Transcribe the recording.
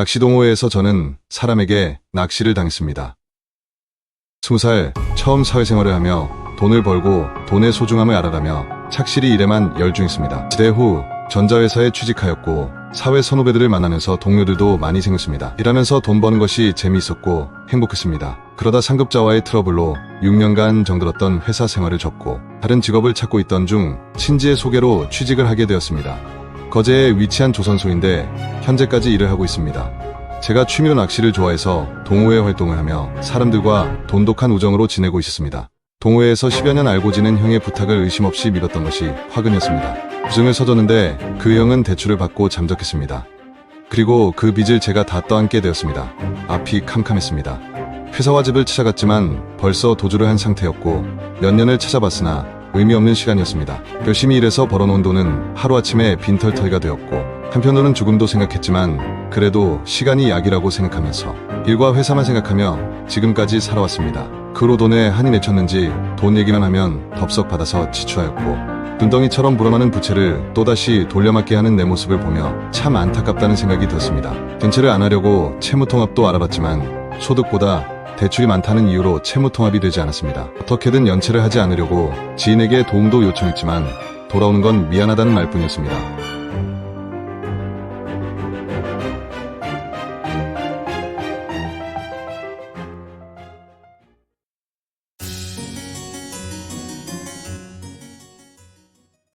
낚시동호회에서 저는 사람에게 낚시를 당했습니다. 20살 처음 사회생활을 하며 돈을 벌고 돈의 소중함을 알아가며 착실히 일에만 열중했습니다. 지대 후 전자회사에 취직하였고 사회 선후배들을 만나면서 동료들도 많이 생겼습니다. 일하면서 돈 버는 것이 재미있었고 행복했습니다. 그러다 상급자와의 트러블로 6년간 정들었던 회사 생활을 접고 다른 직업을 찾고 있던 중 친지의 소개로 취직을 하게 되었습니다. 거제에 위치한 조선소인데 현재까지 일을 하고 있습니다. 제가 취미로 낚시를 좋아해서 동호회 활동을 하며 사람들과 돈독한 우정으로 지내고 있었습니다. 동호회에서 10여 년 알고 지낸 형의 부탁을 의심 없이 믿었던 것이 화근이었습니다. 부증을 서줬는데 그 형은 대출을 받고 잠적했습니다. 그리고 그 빚을 제가 다 떠안게 되었습니다. 앞이 캄캄했습니다. 회사와 집을 찾아갔지만 벌써 도주를 한 상태였고 몇 년을 찾아봤으나 의미 없는 시간이었습니다. 열심히 일해서 벌어놓은 돈은 하루아침에 빈털터리가 되었고 한편으로는 죽음도 생각했지만 그래도 시간이 약이라고 생각하면서 일과 회사만 생각하며 지금까지 살아왔습니다. 그로 돈에 한이 맺혔는지 돈 얘기만 하면 덥석 받아서 지출하였고 눈덩이처럼 불어나는 부채를 또다시 돌려막게 하는 내 모습을 보며 참 안타깝다는 생각이 들었습니다. 견체를 안 하려고 채무통합도 알아봤지만 소득보다 대출이 많다는 이유로 채무 통합이 되지 않았습니다. 어떻게든 연체를 하지 않으려고 지인에게 도움도 요청했지만 돌아오는 건 미안하다는 말뿐이었습니다.